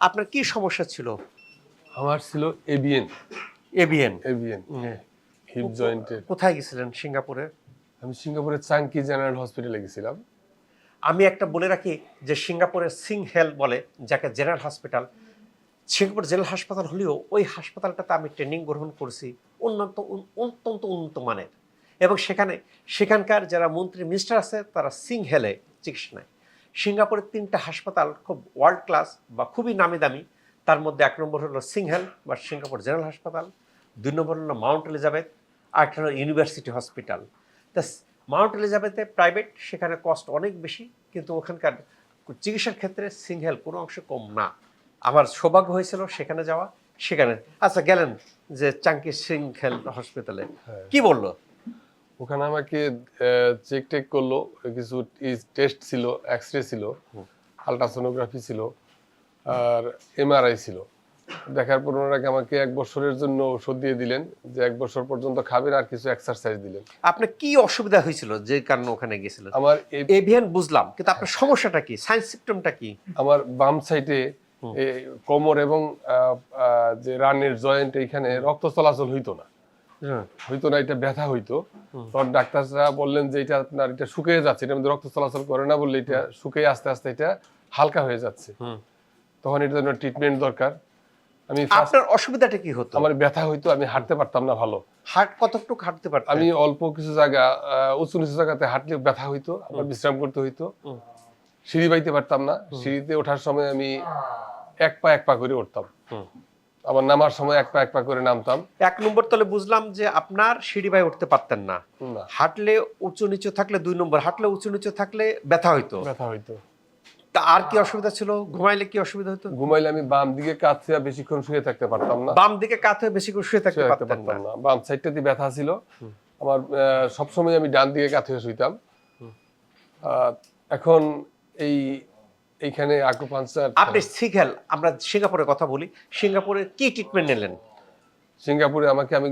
আপনার কি সমস্যা ছিল? আমার ছিল এবিএন। এবিএন। এবিএন হিপ জয়েন্টের কোথায় গেছিলেন সিঙ্গাপুরে? আমি সিঙ্গাপুরের চাংকি জেনারেল হসপিটালে গেছিলাম। আমি একটা বলে রাখি যে সিঙ্গাপুরের সিং হেল বলে যাকে জেনারেল হসপিটাল সিঙ্গাপুর জেনারেল হাসপাতাল হলেও ওই হাসপাতালটাতে আমি ট্রেনিং গ্রহণ করছি উন্নত অত্যন্ত উন্নত মানের। এবং সেখানে সেখানকার যারা মন্ত্রী মিনিস্টার আছে তারা সিং হেলে চিকিৎসা নেয়। সিঙ্গাপুরের তিনটা হাসপাতাল খুব ওয়ার্ল্ড ক্লাস বা খুবই নামি দামি তার মধ্যে এক নম্বর হলো সিংহেল বা সিঙ্গাপুর জেনারেল হাসপাতাল। দুই নম্বর হলো মাউন্ট এলিজাবেথ। আর একটা হলো ইউনিভার্সিটি হসপিটাল। তা মাউন্ট এলিজাবেথে প্রাইভেট সেখানে কস্ট অনেক বেশি কিন্তু ওখানকার চিকিৎসার ক্ষেত্রে সিংহেল কোনো অংশ কম না। আমার সৌভাগ্য হয়েছিল সেখানে যাওয়া। সেখানে আচ্ছা গেলেন যে চাঙ্কি সিংহেল হসপিটালে। কি বলল? ওখানে আমাকে চেক টেক করল কিছু টেস্ট ছিল এক্স রে ছিল আলট্রাসোনোগ্রাফি ছিল আর এমআরআই ছিল। দেখার পর ওনারা আমাকে এক বছরের জন্য ওষুধ দিয়ে দিলেন যে এক বছর পর্যন্ত খাবেন আর কিছু এক্সারসাইজ দিলেন। আপনার কি অসুবিধা হয়েছিল যে কারণে ওখানে গেছিলেন? আমার এভিয়ান বুঝলাম কিন্তু আপনার সমস্যাটা কি? সাইন্স সিস্টেমটা কি? আমার বাম সাইডে কোমর এবং যে রানের জয়েন্ট এইখানে রক্ত চলাচল হইতো না। হইতো না এটা ব্যথা হইতো। তখন ডাক্তাররা বললেন যে এটা আপনার এটা শুকিয়ে যাচ্ছে মধ্যে রক্ত চলাচল করে না বললে এটা শুকিয়ে আস্তে আস্তে এটা হালকা হয়ে যাচ্ছে। তখন এটার জন্য ট্রিটমেন্ট দরকার। আমি আপনার অসুবিধাটা কি হতো? আমার ব্যথা হইতো আমি হাঁটতে পারতাম না ভালো। হার্ট কতটুকু হাঁটতে পারতেন? আমি অল্প কিছু জায়গা উঁচু নিচু জায়গাতে হাঁটলে ব্যথা হইতো আমার বিশ্রাম করতে হইতো। সিঁড়ি বাইতে পারতাম না। সিঁড়িতে ওঠার সময় আমি এক পা এক পা করে উঠতাম। আবার নামার সময় এক পা এক পা করে নামতাম। এক নম্বর তলে বুঝলাম যে আপনার সিঁড়ি বাই উঠতে পারতেন না। হাঁটলে উঁচু নিচু থাকলে দুই নম্বর হাঁটলে উঁচু নিচু থাকলে ব্যথা হইতো। ব্যথা হইতো। তা আর কি অসুবিধা ছিল? ঘুমাইলে কি অসুবিধা হতো ঘুমাইলে আমি বাম দিকে থেকে বেশিক্ষণ শুয়ে থাকতে পারতাম না। বাম দিকে কাত হয়ে বেশি করে শুয়ে থাকতে থাকতে পারতাম না। বাম সাইডটা দিয়ে ব্যথা ছিল। আমার সবসময় আমি ডান দিকে কাত হয়ে শুইতাম। এখন এই এইখানে আকুপাঞ্চার আপনি সিঙ্গেল আমরা সিঙ্গাপুরের কথা বলি। সিঙ্গাপুরে কি ট্রিটমেন্ট নিলেন? সিঙ্গাপুরে আমাকে আমি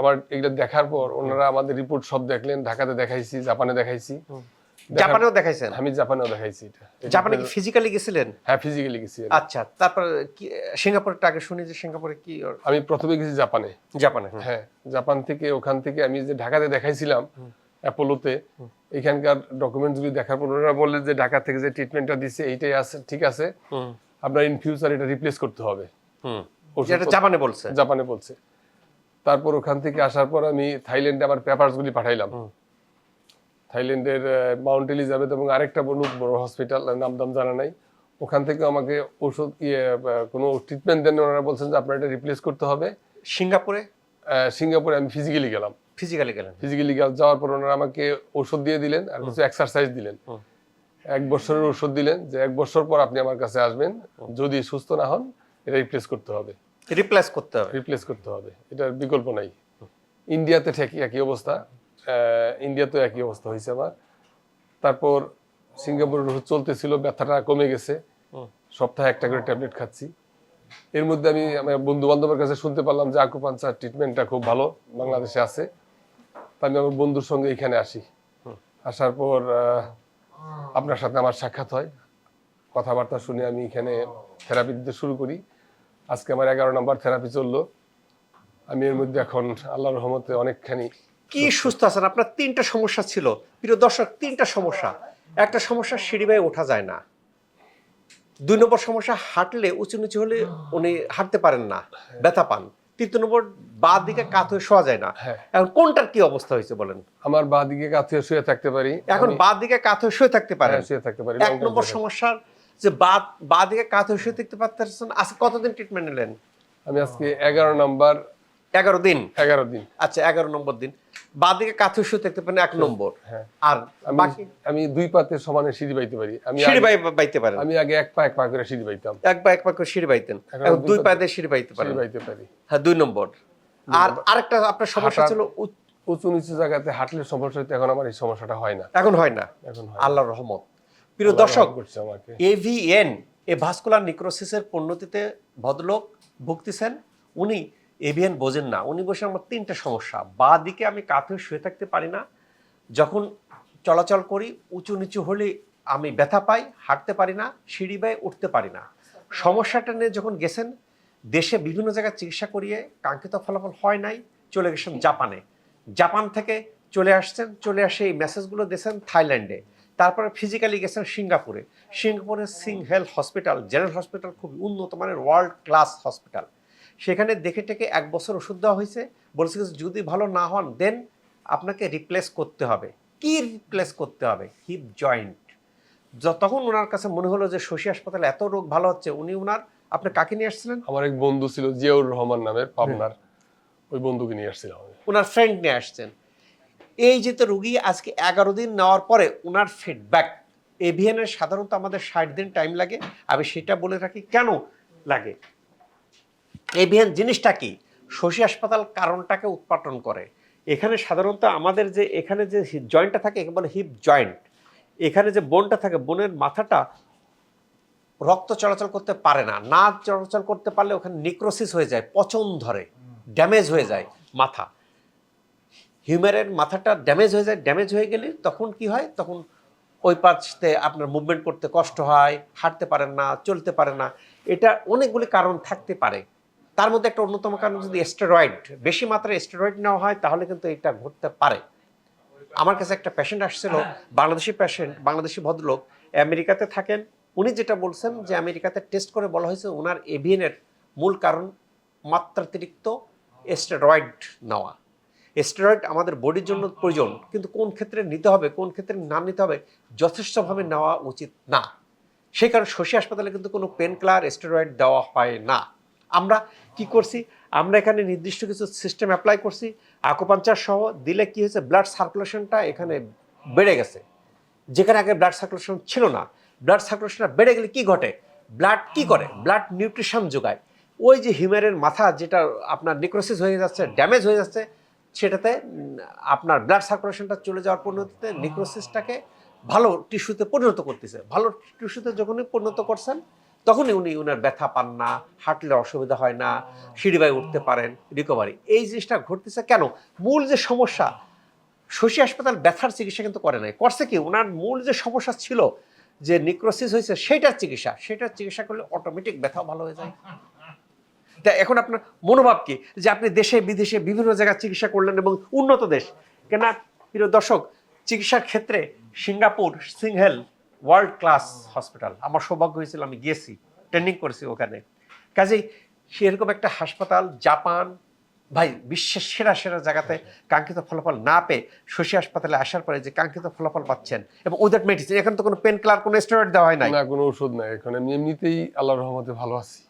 আমার এগুলো দেখার পর ওনারা আমাদের রিপোর্ট সব দেখলেন ঢাকাতে দেখাইছি জাপানে দেখাইছি। জাপানেও দেখাইছেন? আমি জাপানেও দেখাইছি এটা। জাপানে কি ফিজিক্যালি গেছিলেন? হ্যাঁ ফিজিক্যালি গেছি আচ্ছা তারপর কি সিঙ্গাপুরেরটা আগে শুনি যে সিঙ্গাপুরে কি আমি প্রথমে গেছি জাপানে। জাপানে হ্যাঁ জাপান থেকে ওখান থেকে আমি যে ঢাকাতে দেখাইছিলাম অ্যাপোলোতে এখানকার ডকুমেন্টসগুলি দেখার পর ওনারা বললেন যে ঢাকা থেকে যে ট্রিটমেন্টটা দিছে এইটাই আছে ঠিক আছে। হুম। আপনার ইন ফিউচার এটা রিপ্লেস করতে হবে। হুম। জাপানে বলছে। জাপানে বলছে। তারপর ওখান থেকে আসার পর আমি থাইল্যান্ডে আমার পেপারসগুলি পাঠাইলাম। থাইল্যান্ডের মাউন্ট এলিজাবেথ এবং আরেকটা বড় বড় হসপিটাল নাম দাম জানা নাই। ওখান থেকে আমাকে ওষুধ ইয়ে কোনো ট্রিটমেন্ট দেন ওনারা বলছেন যে আপনার এটা রিপ্লেস করতে হবে। সিঙ্গাপুরে? সিঙ্গাপুরে আমি ফিজিক্যালি গেলাম। ফিজিক্যালি গেলেন। ফিজিক্যালি যাওয়ার পর ওনারা আমাকে ওষুধ দিয়ে দিলেন আর কিছু এক্সারসাইজ দিলেন। এক বছরের ওষুধ দিলেন যে এক বছর পর আপনি আমার কাছে আসবেন যদি সুস্থ না হন এটা রিপ্লেস করতে হবে। রিপ্লেস করতে হবে। রিপ্লেস করতে হবে। এটার বিকল্প নাই। ইন্ডিয়াতে ঠিক একই অবস্থা। আহ, ইন্ডিয়াতেও একই অবস্থা হয়েছে আমার তারপর সিঙ্গাপুরের ওষুধ চলতেছিল ব্যথাটা কমে গেছে। সপ্তাহে একটা করে ট্যাবলেট খাচ্ছি। এর মধ্যে আমি আমার বন্ধু বান্ধবের কাছে শুনতে পারলাম যে আকুপাঞ্চার ট্রিটমেন্টটা খুব ভালো বাংলাদেশে আছে। তা আমি আমার বন্ধুর সঙ্গে এখানে আসি। আসার পর আপনার সাথে আমার সাক্ষাৎ হয়। কথাবার্তা শুনে আমি এখানে থেরাপি দিতে শুরু করি। আজকে আমার এগারো নম্বর থেরাপি চলল। আমি এর মধ্যে এখন আল্লাহ রহমতে অনেকখানি কি সুস্থ। আছেন? আপনার তিনটা সমস্যা ছিল। প্রিয় দর্শক তিনটা সমস্যা। একটা সমস্যা সিঁড়ি বাই ওঠা যায় না। দুই নম্বর সমস্যা হাঁটলে উঁচু নিচু হলে উনি হাঁটতে পারেন না। ব্যথা পান। তৃতীয় নম্বর বা দিকে কাত হয়ে শোয়া যায় না। হ্যাঁ। এখন কোনটার কি অবস্থা হয়েছে বলেন? আমার বা দিকে কাছে শুয়ে থাকতে পারি। এখন বা দিকে কাত হয়ে শুয়ে থাকতে পারে হ্যাঁ, শুয়ে থাকতে পারি এক নম্বর সমস্যার যে বা বা দিকে কাত হয়ে শুয়ে থাকতে পারতেছেন আজকে কতদিন ট্রিটমেন্ট নিলেন? আমি আজকে এগারো নম্বর এগারো দিন? এগারো দিন। আচ্ছা এগারো নম্বর দিন। বা দিকে কাত হয়ে শুয়ে থাকতে পারেন এক নম্বর। হ্যাঁ। আর বাকি? আমি দুই পাতে সমানে সিঁড়ি বাইতে পারি। আমি সিঁড়ি বাই বাইতে পারেন। আমি আগে এক পা এক পা করে সিঁড়ি বাইতাম। এক বা এক পা করে সিঁড়ি বাইতেন। এখন দুই পা পা দিয়ে সিঁড়ি বাইতে পারেন। বাইতে পারি। হ্যাঁ দুই নম্বর। আর আরেকটা আপনার সমস্যা ছিল উঁচু নিচু জায়গাতে হাঁটলে সমস্যা হতো এখন আমার এই সমস্যাটা হয় না। এখন হয় না। এখন হয় আল্লাহর রহমত। প্রিয় দর্শক এভিএন এ ভাস্কুলার নিক্রোসিসের পণ্যতিতে ভদ্রলোক ভুগতেছেন। উনি এভিএন বোঝেন না। উনি বসে আমার তিনটা সমস্যা। বা দিকে আমি কাঁথে শুয়ে থাকতে পারি না। যখন চলাচল করি, উঁচু নিচু হলে আমি ব্যথা পাই, হাঁটতে পারি না, সিঁড়ি বাই উঠতে পারি না। সমস্যাটা নিয়ে যখন গেছেন, দেশে বিভিন্ন জায়গায় চিকিৎসা করিয়ে কাঙ্ক্ষিত ফলাফল হয় নাই, চলে গেছেন জাপানে। জাপান থেকে চলে আসছেন, চলে আসে এই মেসেজগুলো দিয়েছেন থাইল্যান্ডে। তারপরে ফিজিক্যালি গেছেন সিঙ্গাপুরে। সিঙ্গাপুরে SingHealth hospital, general hospital খুব উন্নত মানের ওয়ার্ল্ড ক্লাস হসপিটাল। সেখানে দেখে টেকে এক বছর ওষুধ দেওয়া হয়েছে। বলছে যদি ভালো না হন দেন আপনাকে রিপ্লেস করতে হবে। কি রিপ্লেস করতে হবে? হিপ জয়েন্ট তখন ওনার কাছে মনে হলো যে শশী হাসপাতালে এত রোগ ভালো হচ্ছে উনি ওনার আপনি কাকে নিয়ে আসছিলেন? আমার এক বন্ধু ছিল জিয়াউর রহমান নামের পাবনার। ওই বন্ধুকে নিয়ে আসছিলাম ওনার ফ্রেন্ড নিয়ে আসছেন। এই যে তো রুগী আজকে এগারো দিন নেওয়ার পরে ওনার ফিডব্যাক এভিএনের সাধারণত আমাদের ষাট দিন টাইম লাগে। আমি সেটা বলে রাখি কেন লাগে? এভিএন জিনিসটা কি? শশী হাসপাতাল কারণটাকে উৎপাদন করে। এখানে সাধারণত আমাদের যে, এখানে যে জয়েন্টটা থাকে, একে বলে হিপ জয়েন্ট এখানে যে বোনটা থাকে, বোনের মাথাটা রক্ত চলাচল করতে পারে না। না চলাচল করতে পারলে ওখানে নিক্রোসিস হয়ে যায়, পচন ধরে ড্যামেজ হয়ে যায় মাথা। হিউম্যানের মাথাটা ড্যামেজ হয়ে যায় ড্যামেজ হয়ে গেলে তখন কি হয়? তখন ওই পাশতে আপনার মুভমেন্ট করতে কষ্ট হয়, হাঁটতে পারেন না, চলতে পারে না। এটা অনেকগুলি কারণ থাকতে পারে। তার মধ্যে একটা অন্যতম কারণ যদি স্টেরয়েড বেশি মাত্রায় স্টেরয়েড নেওয়া হয়, তাহলে কিন্তু এটা ঘটতে পারে। আমার কাছে একটা পেশেন্ট আসছিল, বাংলাদেশি পেশেন্ট বাংলাদেশি ভদ্রলোক, আমেরিকাতে থাকেন। উনি যেটা বলছেন যে আমেরিকাতে টেস্ট করে বলা হয়েছে ওনার এভিএনের মূল কারণ মাত্রাতিরিক্ত স্টেরয়েড নেওয়া। স্টেরয়েড আমাদের বডির জন্য প্রয়োজন, কিন্তু কোন ক্ষেত্রে নিতে হবে, কোন ক্ষেত্রে না নিতে হবে, যথেষ্টভাবে নেওয়া উচিত না। সেই কারণে শশী হাসপাতালে কিন্তু কোনো পেন ক্লার স্টেরয়েড দেওয়া হয় না। আমরা কি করছি? আমরা এখানে নির্দিষ্ট কিছু সিস্টেম অ্যাপ্লাই করছি। আকুপাঞ্চার সহ দিলে কি হয়েছে? ব্লাড সার্কুলেশনটা এখানে বেড়ে গেছে। যেখানে আগে ব্লাড সার্কুলেশন ছিল না। ব্লাড সার্কুলেশনটা বেড়ে গেলে কি ঘটে? ব্লাড কি করে? ব্লাড নিউট্রিশন যোগায়। ওই যে হিউম্যানের মাথা যেটা আপনার নিক্রোসিস হয়ে যাচ্ছে ড্যামেজ হয়ে যাচ্ছে, সেটাতে আপনার ব্লাড সার্কুলেশনটা চলে যাওয়ার পরিণতিতে নিক্রোসিসটাকে ভালো টিস্যুতে পরিণত করতেছে। ভালো টিস্যুতে যখনই পরিণত করছেন তখনই উনি উনার ব্যথা পান না, হাঁটলে অসুবিধা হয় না, সিঁড়ি বাই উঠতে পারেন রিকভারি এই জিনিসটা ঘটতেছে কেন? মূল যে সমস্যা, শশী হাসপাতাল ব্যথার চিকিৎসা কিন্তু করে নাই। করছে কি? ওনার মূল যে সমস্যা ছিল, যে নিক্রোসিস হয়েছে, সেটার চিকিৎসা। সেটার চিকিৎসা করলে অটোমেটিক ব্যথাও ভালো হয়ে যায়। তা এখন আপনার মনোভাব কি? যে আপনি দেশে, বিদেশে বিভিন্ন জায়গায় চিকিৎসা করলেন এবং উন্নত দেশ। কেন প্রিয় দর্শক, চিকিৎসার ক্ষেত্রে Singapore, SingHealth world class hospital আমার সৌভাগ্য হয়েছিল আমি গিয়েছি ট্রেনিং করেছি ওখানে। কাজেই সেরকম একটা হাসপাতাল জাপান ভাই বিশ্বের সেরা সেরা জায়গাতে কাঙ্ক্ষিত ফলাফল না পেয়ে শশী হাসপাতালে আসার পরে যে কাঙ্ক্ষিত ফলাফল পাচ্ছেন এবং উইদাউট মেডিসিন এখন তো কোনো পেন ক্লার কোনো স্টেরয়েড দেওয়া হয় নাই। না কোনো ওষুধ নাই এখন আমি এমনিতেই আল্লাহর রহমতে ভালো আছি।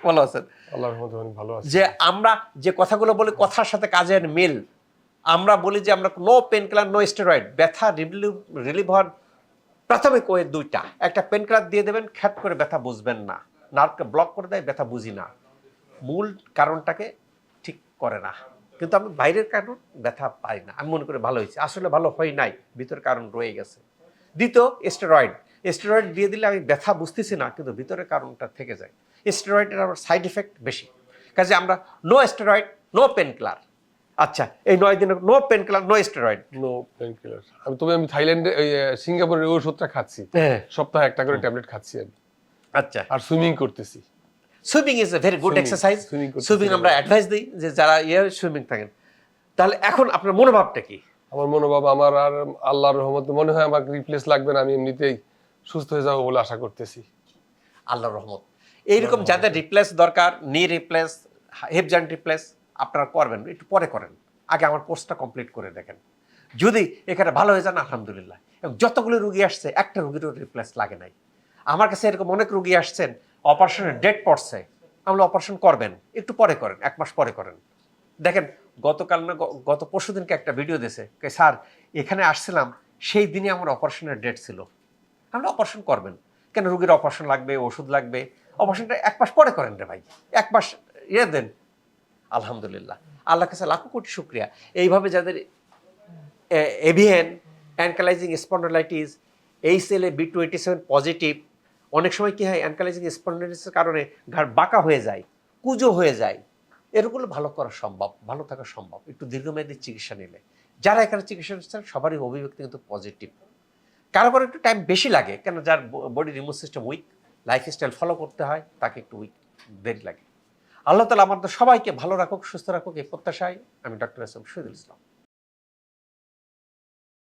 ভালো আছেন? আল্লাহর রহমতে অনেক ভালো আছি। যে আমরা যে কথাগুলো বলি কথার সাথে কাজের মিল। আমরা বলি যে আমরা no painkiller no steroid ব্যথা রিলিভ রিলিভ হওয়ার প্রাথমিক ওয়ে দুইটা। একটা পেন কিলার দিয়ে দেবেন, খ্যাত করে ব্যথা বুঝবেন না। নার্ভকে ব্লক করে দেয়, ব্যথা বুঝি না। মূল কারণটাকে ঠিক করে না। কিন্তু আমি বাইরের কারণ ব্যথা পাই না। আমি মনে করি ভালো হয়েছে। আসলে ভালো হয় নাই, ভিতরের কারণ রয়ে গেছে। দ্বিতীয় স্টেরয়েড স্টেরয়েড দিয়ে দিলে আমি ব্যথা বুঝতেছি না, কিন্তু ভিতরের কারণটা থেকে যায়। স্টেরয়েডের আমার সাইড এফেক্ট বেশি। কাজে আমরা no steroid no painkiller আচ্ছা এই নয় দিনে no painkiller no steroid no painkiller আমি তবে আমি থাইল্যান্ডে ওই, সিঙ্গাপুরের ওষুধটা খাচ্ছি। হ্যাঁ। সপ্তাহে একটা করে ট্যাবলেট খাচ্ছি আমি। আচ্ছা। আর সুইমিং করতেছি। Swimming is a very good exercise swimming আমরা অ্যাডভাইস দিই যে যারা ইয়ে সুইমিং থাকেন। তাহলে এখন আপনার মনোভাবটা কি? আমার মনোভাব আমার আর আল্লাহর রহমতে মনে হয় আমার রিপ্লেস লাগবে না আমি এমনিতেই সুস্থ হয়ে যাব বলে আশা করতেছি। আল্লাহর রহমত। এইরকম যাদের রিপ্লেস দরকার নি রিপ্লেস হিপ জয়েন্ট রিপ্লেস আপনারা করবেন, একটু পরে করেন। আগে আমার কোর্সটা কমপ্লিট করে দেখেন। যদি এখানে ভালো হয়ে যান, আলহামদুলিল্লাহ। এবং যতগুলো রুগী আসছে, একটা রুগীরও রিপ্লেস লাগে নাই। আমার কাছে এরকম অনেক রুগী আসছেন অপারেশনের ডেট পড়ছে, আমরা অপারেশন করবেন, একটু পরে করেন, এক মাস পরে করেন। দেখেন, গতকাল না গত পরশু দিনকে একটা ভিডিও দিয়েছে স্যার, এখানে আসছিলাম, সেই দিনে আমার অপারেশনের ডেট ছিল। আমরা অপারেশন করবেন। কেন, রুগীর অপারেশন লাগবে, ওষুধ লাগবে? অপারেশনটা এক মাস পরে করেন রে ভাই। এক মাস ইয়ে দেন আলহামদুলিল্লাহ। আল্লাহ কাছে লাখো কোটি শুক্রিয়া। এইভাবে যাদের এভিএন অ্যানকালাইজিং স্পন্ডোলাইটিস এই সেলে বি টোয়েন্টি সেভেন পজিটিভ, অনেক সময় কি হয়, অ্যানকালাইজিং স্পন্ডোলাইটিসের কারণে ঘাড় বাঁকা হয়ে যায়, কুজো হয়ে যায়। এরগুলো ভালো করা সম্ভব, ভালো থাকা সম্ভব। একটু দীর্ঘমেয়াদী চিকিৎসা নিলে। যারা এখানে চিকিৎসা নিচ্ছেন, সবারই অভিব্যক্তি কিন্তু পজিটিভ। কারও কারও একটু টাইম বেশি লাগে, কেন যার বডির immune system weak lifestyle follow করতে হয়, তাকে একটু উইক দেরি লাগে। আল্লাহ তালা আমাদের সবাইকে ভালো রাখুক, সুস্থ রাখুক, এই প্রত্যাশায় আমি doctor S M Shahidul Islam.